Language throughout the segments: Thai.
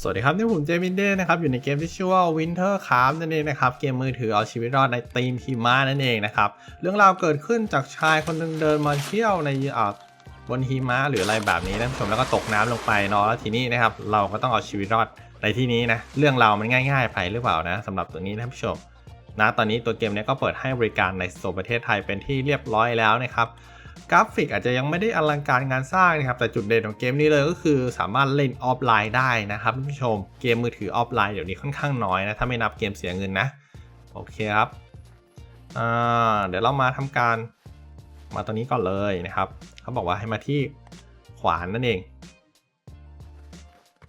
สวัสดีครับ นี่ผมเจมินเด้นะครับ อยู่ในเกมที่ชื่อว่า Winter c a r p นั่นเองนะครับ เกมมือถือเอาชีวิตรอดในตีมหิมะนั่นเองนะครับ เรื่องราวเกิดขึ้นจากชายคนหนึงเดินมาเที่ยวในอ่าบนหิมะหรืออะไรแบบนี้นะผู้ชมแล้วก็ตกน้ำลงไปเนาะแล้วทีนี้นะครับ เราก็ต้องเอาชีวิตรอดในที่นี้นะ เรื่องราวมันง่าย ๆ ไปหรือเปล่านะสำหรับตัวนี้นะท่านผู้ชมนะตอนนี้ตัวเกมนี้ก็เปิดให้บริการในโซนประเทศไทยเป็นที่เรียบร้อยแล้วนะครับ กราฟิกอาจจะยังไม่ได้อลังการงานสร้างนะครับ แต่จุดเด่นของเกมนี้เลยก็คือสามารถเล่นออฟไลน์ได้นะครับท่านผู้ชม เกมมือถือออฟไลน์เดี๋ยวนี้ค่อนข้างน้อยนะ ถ้าไม่นับเกมเสียเงินนะ โอเคครับเดี๋ยวเรามาทำการมาตอนนี้ก่อนเลยนะครับ เขาบอกว่าให้มาที่ขวานนั่นเอง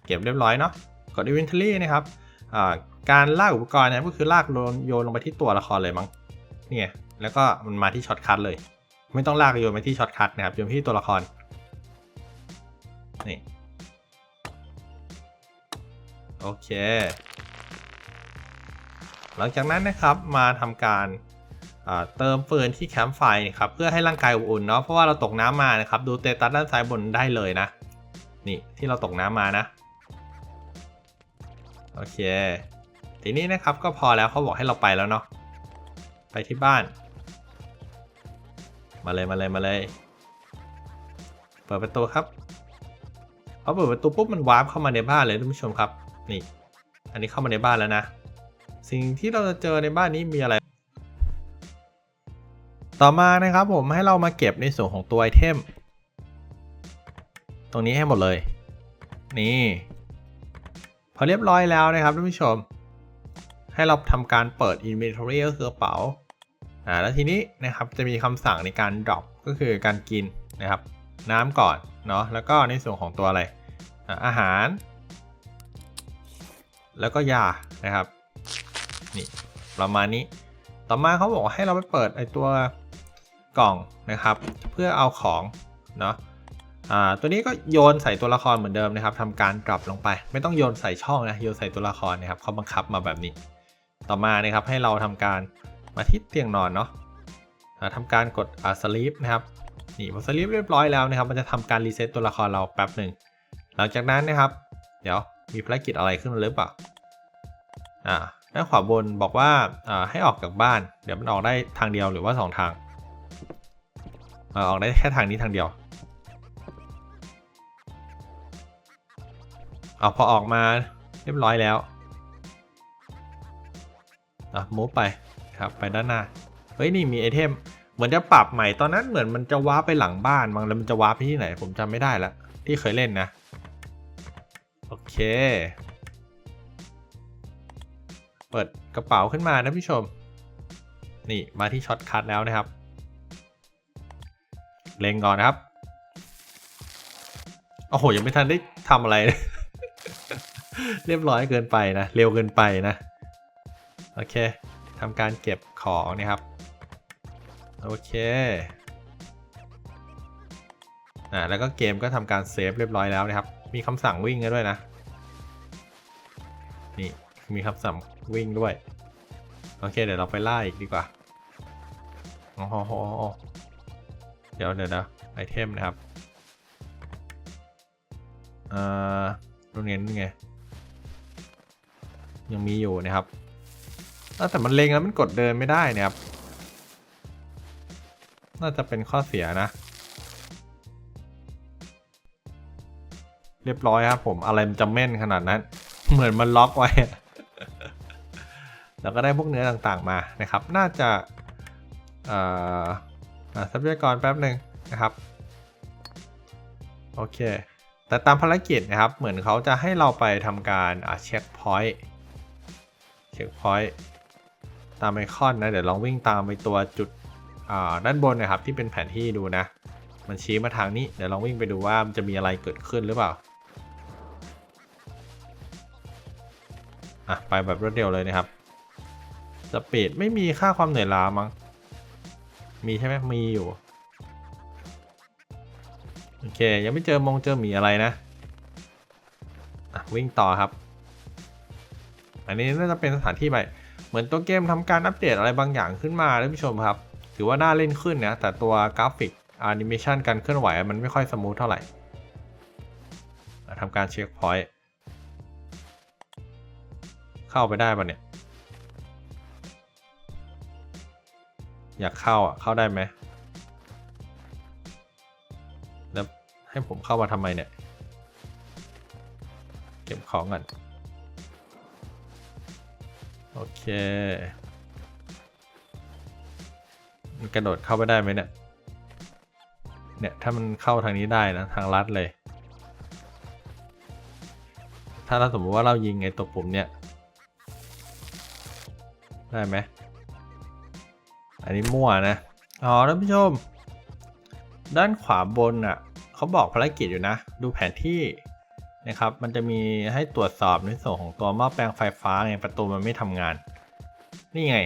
เก็บเรียบร้อยเนาะ กด inventory นะครับการลากอุปกรณ์เนะก็คือลากโยนลงไปที่ตัวละครเลยมั้งนี่แล้วก็มันมาที่ช็อตคัทเลย ไม่ต้องลากโยนไปที่ช็อตคัทนะครับโยนที่ตัวละครนี่โอเค หลังจากนั้นนะครับมาทำการเติมฟืนที่แคมป์ไฟครับเพื่อให้ร่างกายอบอุ่นเนาะเพราะว่าเราตกน้ำมานะครับดูเตตัสด้านซ้ายบนได้เลยนะ นี่ที่เราตกน้ำมานะ โอเค ทีนี้นะครับก็พอแล้วเขาบอกให้เราไปแล้วเนาะไปที่บ้าน มาเลยมาเลยมาเลยเปิดประตูครับพอเปิดประตูปุ๊บมันวาร์ปเข้ามาในบ้านเลยท่านผู้ชมครับ นี่ อันนี้เข้ามาในบ้านแล้วนะ สิ่งที่เราจะเจอในบ้านนี้มีอะไร ต่อมานะครับผมให้เรามาเก็บในส่วนของตัวไอเทม ตรงนี้ให้หมดเลย นี่ พอเรียบร้อยแล้วนะครับท่านผู้ชม ให้เราทำการเปิด inventory ก็คือกระเป๋า อ่าแล้วทีนี้นะครับจะมีคำสั่งในการ drop ก็คือการกินนะครับ น้ำก่อนเนาะแล้วก็ในส่วนของตัวอะไรอาหาร แล้วก็ยานะครับนี่ประมาณนี้ ต่อมาเขาบอกให้เราไปเปิดไอตัวกล่องนะครับ เพื่อเอาของเนาะอ่าตัวนี้ก็โยนใส่ตัวละครเหมือนเดิมนะครับทำการดรอปลงไป ไม่ต้องโยนใส่ช่องนะโยนใส่ตัวละครนะครับเขาบังคับมาแบบนี้ ต่อมานะครับให้เราทำการ มาที่เตียงนอนเนาะทำการกดอ่าสลีปนะครับนี่พอสลีปเรียบร้อยแล้วนะครับ มันจะทำการรีเซ็ตตัวละครเราแป๊บหนึ่งหลังจากนั้นนะครับ เดี๋ยวมีภารกิจอะไรขึ้นหรือเปล่าอ่าด้านขวาบนบอกว่าอ่าให้ออกจากบ้าน เดี๋ยวมันออกได้ทางเดียวหรือว่า 2 ทางอออกได้แค่ทางนี้ทางเดียวเอาพอออกมาเรียบร้อยแล้วอะมูฟไป ครับไปด้านหน้าเฮ้ยนี่มีไอเทมเหมือนจะปรับใหม่ตอนนั้นเหมือนมันจะว้าไปหลังบ้านมั้งแล้วมันจะว้าไปที่ไหน ผมจำไม่ได้ละที่เคยเล่นนะโอเค เปิดกระเป๋าขึ้นมานะพี่ชม นี่มาที่ช็อตคัทแล้วนะครับ เล็งก่อนนะครับโอ้โหยังไม่ทันได้ทำอะไร เรียบร้อยเกินไปนะ เร็วเกินไปนะ โอเค ทำการเก็บของนะครับ โอเคอ่าแล้วก็เกมก็ทำการเซฟเรียบร้อยแล้วนะครับ มีคำสั่งวิ่งด้วยนะ นี่มีคำสั่งวิ่งด้วย โอเค เดี๋ยวเราไปล่าอีกดีกว่าโอ้โหโอ้โหเดี๋ยวเดี๋ยวนะไอเทมนะครับอ่าตรงนี้นี่ไงยังมีอยู่นะครับ แต่มันเล็งแล้วมันกดเดินไม่ได้เนี่ยครับน่าจะเป็นข้อเสียนะ เรียบร้อยครับผมอะไรมันจะแม่นขนาดนั้น เหมือนมันล็อกไว้ แล้วก็ได้พวกเนื้อต่างๆมานะครับ น่าจะเอ่ออ่าทรัพยากรแป๊บหนึ่งนะครับ โอเค แต่ตามภารกิจนะครับ เหมือนเขาจะให้เราไปทำการเช็คพอยต์เช็คพอยต์ ตามไอคอนนะ เดี๋ยวลองวิ่งตามไปตัวจุดด้านบนนะครับที่เป็นแผนที่ดูนะ มันชี้มาทางนี้เดี๋ยวลองวิ่งไปดูว่ามันจะมีอะไรเกิดขึ้นหรือเปล่าอะไปแบบรวดเร็วเลยนะครับสปีดไม่มีค่าความเหนื่อยล้ามั้งมีใช่ไหมมีอยู่โอเค ยังไม่เจอมงเจอหมีอะไรนะอะวิ่งต่อครับ อันนี้น่าจะเป็นสถานที่ใหม่ เหมือนตัวเกมทำการอัปเดตอะไรบางอย่างขึ้นมาท่านผู้ชมครับ ถือว่าน่าเล่นขึ้นนะ แต่ตัวกราฟิกแอนิเมชันการเคลื่อนไหวมันไม่ค่อยสมูทเท่าไหร่ทำการเช็คพอยต์เข้าไปได้ปะเนี่ย อยากเข้าอะ เข้าได้ไหมแล้วให้ผมเข้ามาทำไมเนี่ย เก็บของก่อน โอเค มันกระโดดเข้าไปได้ไหมเนี่ย เนี่ย ถ้ามันเข้าทางนี้ได้นะ ทางลัดเลย ถ้าเราสมมติว่าเรายิงไอ้ตัวปุ่มเนี่ย ได้ไหม อันนี้มั่วนะ อ๋อท่านผู้ชม ด้านขวาบนอะ เขาบอกภารกิจอยู่นะ ดูแผนที่ นะครับ มันจะมีให้ตรวจสอบในส่วนของตัวหม้อแปลงไฟฟ้าไงประตูมันไม่ทำงาน นี่ไง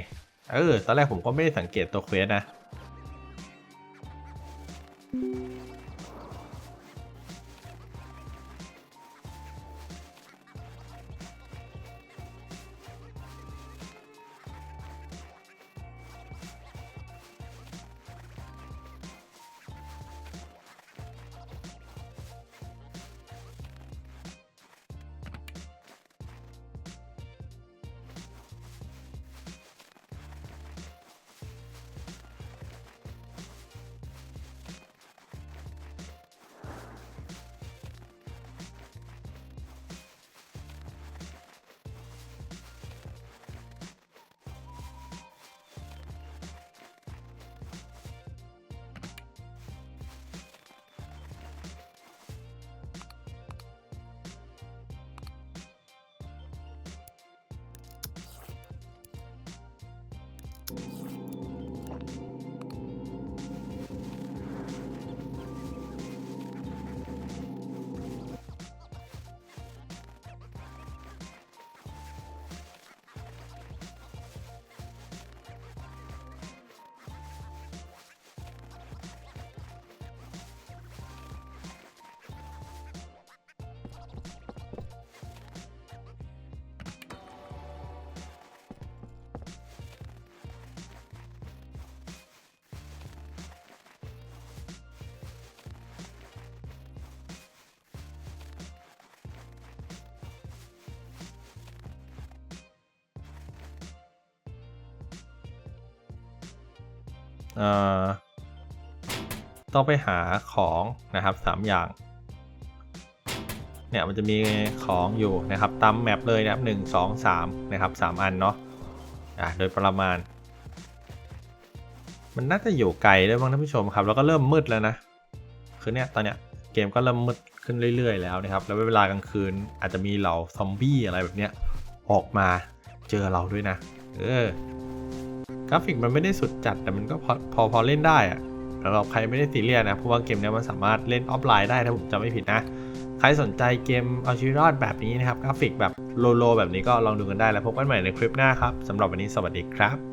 เออ ตอนแรกผมก็ไม่ได้สังเกตตัวเควสนะ ต้องไปหาของนะครับสามอย่าง เนี่ยมันจะมีของอยู่นะครับตามแมปเลยนะครับหนึ่งสองสามนะครับสามอันเนาะอะโดยประมาณ มันน่าจะอยู่ไกลด้วยบ้งท่านผู้ชมครับ แล้วก็เริ่มมืดแล้วนะ คือเนี่ยตอนเนี้ยเกมก็เริ่มมืดขึ้นเรื่อย ๆ แล้วนะครับ แล้วเวลากลางคืนอาจจะมีเหล่าซอมบี้อะไรแบบเนี้ยออกมาเจอเราด้วยนะ เออ กราฟิกมันไม่ได้สุดจัดแต่มันก็พอพอพอเล่นได้อะสำหรับใครไม่ได้ซีเรียสนะเพราะว่าเกมนี้มันสามารถเล่นออฟไลน์ได้ถ้าผมจำไม่ผิดนะ ใครสนใจเกมเอาชีวิตรอดแบบนี้นะครับกราฟิกแบบโลโลแบบนี้ก็ลองดูกันได้แล้วพบกันใหม่ในคลิปหน้าครับสำหรับวันนี้สวัสดีครับ